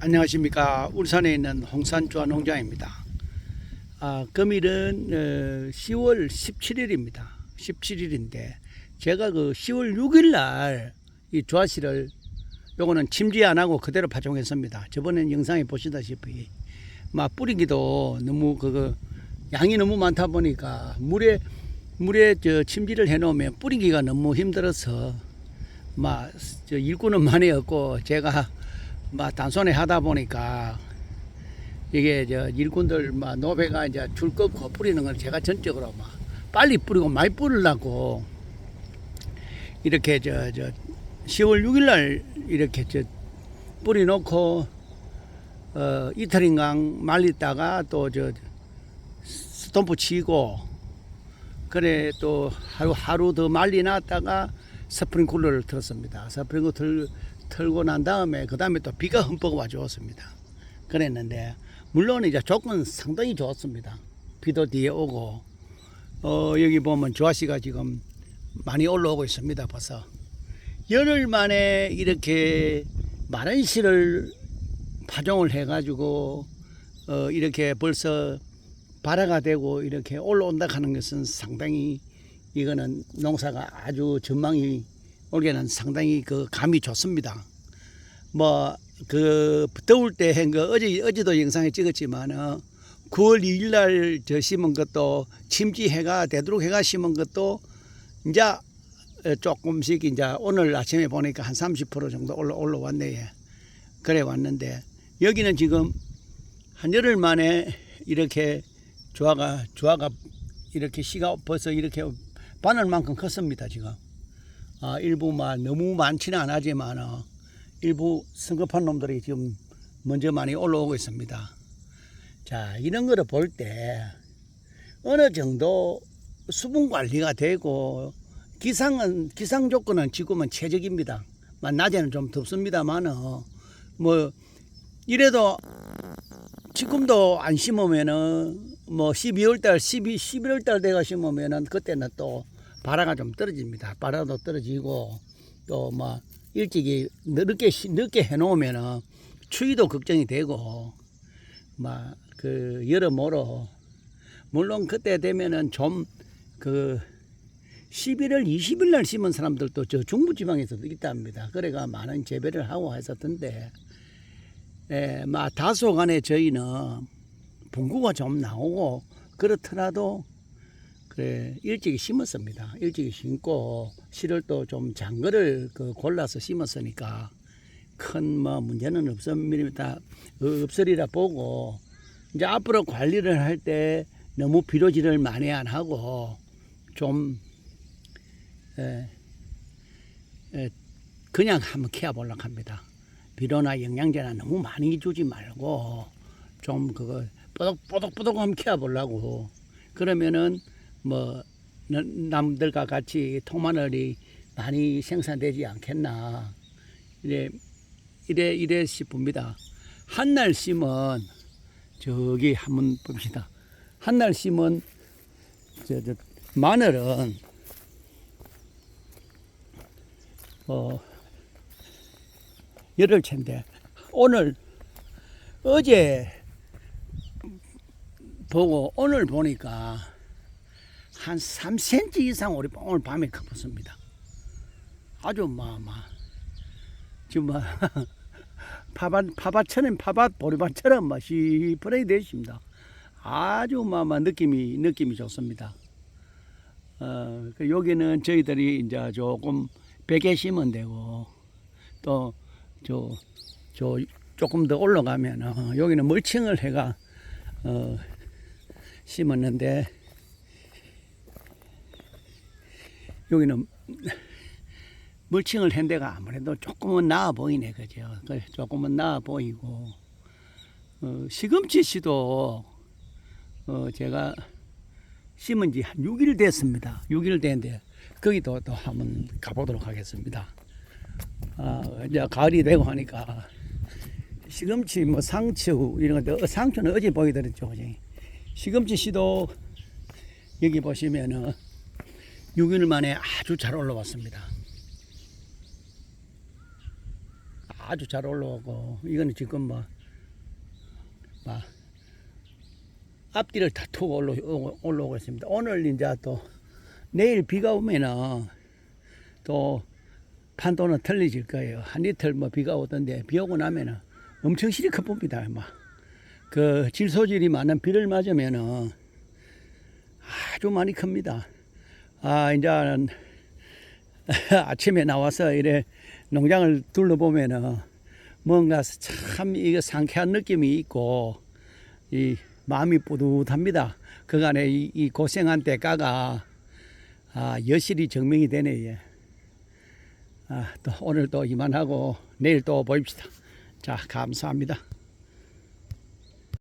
안녕하십니까 울산에 있는 홍산주화 농장입니다. 아, 금일은 어, 10월 17일입니다. 17일인데 제가 그 10월 6일 날 이 조화씨를 요거는 침지 안 하고 그대로 파종했습니다. 저번엔 영상에 보시다시피 막 뿌리기도 너무 그거 양이 너무 많다 보니까 물에 물에 저 침지를 해 놓으면 뿌리기가 너무 힘들어서 막저 일꾼은 많이 없고 제가 막 단손에 하다 보니까 이게 저 일꾼들 막 노베가 이제 줄 끊고 뿌리는 걸 제가 전적으로 막 빨리 뿌리고 많이 뿌리려고 이렇게 저 저 10월 6일 날 이렇게 저 뿌리 놓고 어 이틀인강 말리다가 또 저 스톰프 치고 그래 또 하루 하루 더 말리 놨다가 스프링쿨러를 틀었습니다. 스프링쿨러 틀, 틀고 난 다음에 그 다음에 또 비가 흠뻑 와 주었습니다. 그랬는데 물론 이제 조건 상당히 좋았습니다. 비도 뒤에 오고 어 여기 보면 조아씨가 지금 많이 올라오고 있습니다. 벌써 열흘 만에 이렇게 마른 씨를 파종을 해가지고 어 이렇게 벌써 발화가 되고 이렇게 올라온다 하는 것은 상당히 이거는 농사가 아주 전망이 올해는 상당히 그 감이 좋습니다. 뭐 그 더울 때 한 거 어제 어제도 영상에 찍었지만 어 9월 2일 날 저 심은 것도 침지 해가 되도록 해가 심은 것도 이제 어, 조금씩 이제 오늘 아침에 보니까 한 30% 정도 올라 올라왔네. 그래 왔는데 여기는 지금 한 열흘 만에 이렇게 조화가 조화가 이렇게 씨가 벌써 이렇게 바늘만큼 컸습니다 지금. 아 일부 막 너무 많지는 않지만 어, 일부 성급한 놈들이 지금 먼저 많이 올라오고 있습니다. 자 이런 거를 볼 때 어느 정도 수분 관리가 되고 기상은 기상 조건은 지금은 최적입니다. 막 낮에는 좀 덥습니다만 뭐 이래도 지금도 안 심으면은 뭐 12월 달, 12, 11월 달 돼가 심으면은 그때는 또 바라가 좀 떨어집니다. 바라도 떨어지고 또 뭐 일찍이 늦게 시- 늦게 해놓으면은 추위도 걱정이 되고 막 그 여러모로 물론 그때 되면은 좀 그 11월 20일 날 심은 사람들도 저 중부지방에서도 있답니다. 그래가 많은 재배를 하고 했었던데 예, 막 다소간에 저희는 분구가 좀 나오고 그렇더라도 그래 일찍이 심었습니다. 일찍이 심고 씨를 또 좀 장거를 그 골라서 심었으니까 큰 뭐 문제는 없습니다. 없으리라 보고 이제 앞으로 관리를 할 때 너무 비료질을 많이 안 하고 좀 에, 에, 그냥 한번 키워 보려고 합니다. 비료나 영양제나 너무 많이 주지 말고 좀 그거 뽀독뽀독뽀독 한번 키워 보려고 그러면은 뭐 남- 남들과 같이 통마늘이 많이 생산되지 않겠나 이래 이래 이래 싶습니다. 한날 심은 저기 한번 봅시다. 한날 심은 저, 저 마늘은 어 열흘째인데 오늘 어제 보고 오늘 보니까 한 3cm 이상 우리 오늘 밤에 커붙습니다. 아주 마마 지금 뭐 파밭 파밭처럼 파밭 보리밭처럼 막 시퍼레이 되십니다. 아주 마마 느낌이 느낌이 좋습니다. 어, 그 여기는 저희들이 이제 조금 베개 심으면 되고 또 저, 저 조금 더 올라가면 어, 여기는 멀칭을 해가 어, 심었는데 여기는 멀칭을 한 데가 아무래도 조금은 나아 보이네 그죠? 그 조금은 나아 보이고. 어, 시금치 씨도 어, 제가 심은 지 한 6일 됐습니다. 6일 됐는데 거기도 또 한번 가보도록 하겠습니다. 아, 이제 가을이 되고 하니까 시금치 뭐 상추 이런 것도 상추는 어제 보이더랬죠? 시금치 씨도 여기 보시면은 6일 만에 아주 잘 올라왔습니다. 아주 잘 올라오고 이거는 지금 뭐, 막 앞뒤를 다 투고 올라오고, 올라오고 있습니다. 오늘 이제 또 내일 비가 오면은 또 판도는 틀려질 거예요. 한 이틀 뭐 비가 오던데 비 오고 나면은 엄청 실이 커봅니다. 막그 질소질이 많은 비를 맞으면은 아주 많이 큽니다. 아 이제 아침에 나와서 이래 농장을 둘러보면은 뭔가 참 이거 상쾌한 느낌이 있고 이 마음이 뿌듯합니다. 그간에 이, 이 고생한 대가가 아, 여실히 증명이 되네. 예. 아, 또 오늘 또 이만하고 내일 또 봅시다. 자, 감사합니다.